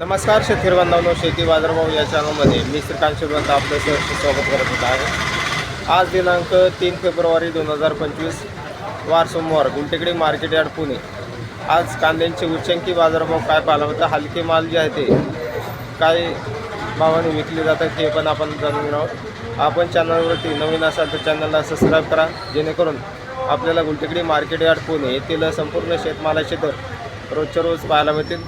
नमस्कार शेतकरी बांधवांनो शेती बाजारभाव या चॅनलमध्ये मी श्रीकांत शिवंत आपलं सहर्ष स्वागत करत होत. आहे आज दिनांक तीन फेब्रुवारी दोन हजार पंचवीस वार सोमवार गुंटेकडी मार्केट यार्ड पुणे. आज कांद्यांचे उच्चांकी बाजारभाव काय पाहिला होता हलके माल जे आहे ते काय भावाने विकले जातात हे पण आपण जाणून घेणार आहोत. आपण चॅनलवरती नवीन असाल तर चॅनलला सबस्क्राईब करा जेणेकरून आपल्याला गुंटेकडी मार्केट यार्ड पुणे येथील संपूर्ण शेतमालाचे दर रोजच्या रोज पाहायला मिळतील.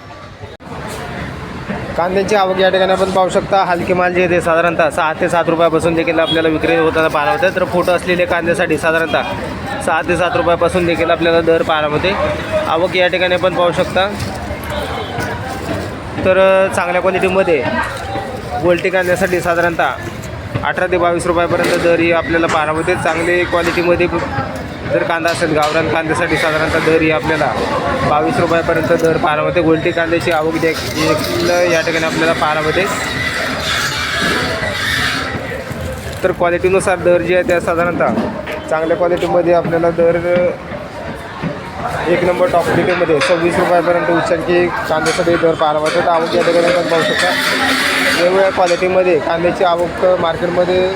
कांद्याची आवक या ठिकाणी आपण पाहू शकता. हलके माल जे आहे ते साधारणतः सहा ते सात रुपयापासून देखील आपल्याला विक्री होताना पाहायला होते तर फोटो असलेले कांद्यासाठी साधारणतः सहा ते सात रुपयापासून देखील आपल्याला दर पाहायला होते आवक या ठिकाणी आपण पाहू शकता. तर चांगल्या क्वालिटीमध्ये गोल्टी कांद्यासाठी साधारणतः अठरा ते बावीस रुपयापर्यंत दर ही आपल्याला पाहायला चांगले क्वालिटीमध्ये जर कांदा असेल गावरान कांद्यासाठी साधारणतः दर ही आपल्याला बावीस रुपयापर्यंत दर पाहायला होते गोल्टी कांद्याची आवक देखील या ठिकाणी आपल्याला पाहायला होते तर क्वालिटीनुसार दर जे आहे त्या साधारणतः चांगल्या क्वालिटीमध्ये आपल्याला दर एक नंबर टॉप क्वालिटीमध्ये सव्वीस रुपयापर्यंत उच्चांकी कांद्यासाठी दर पाहायला होते तर आवक या ठिकाणी आपण पाहू शकता. वेगवेगळ्या क्वालिटीमध्ये कांद्याची आवक मार्केटमध्ये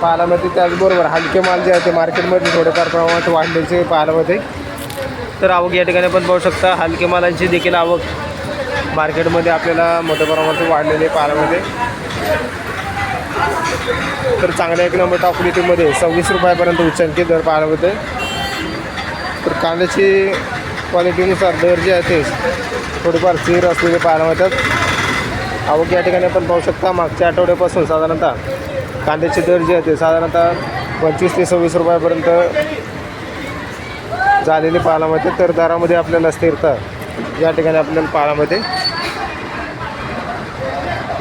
पाहायला मिळते. त्याचबरोबर हलके माल जे आहे ते मार्केटमध्ये थोडेफार प्रमाणात वाढल्याचे पाहायला मिळते. तर आवक या ठिकाणी पण पाहू शकता. हलके मालांची देखील आवक मार्केटमध्ये आपल्याला मोठ्या प्रमाणात वाढलेली पाहायला मिळते. तर चांगल्या एक नंबर टॉप क्वालिटीमध्ये सव्वीस रुपयापर्यंत उच्चांकी दर पाहायला मिळते. तर कांद्याची क्वालिटीनुसार दर जे आहे ते थोडेफार स्थिर असलेले पाहायला मिळतात. आवक या ठिकाणी आपण पाहू शकता मागच्या आठवड्यापासून साधारणतः कांद्याचे दर जे आहे ते साधारणतः पंचवीस ते सव्वीस रुपयापर्यंत झालेले पाहायला मिळते. तर दरामध्ये आपल्याला स्थिरता या ठिकाणी आपल्याला पाहायला मिळते.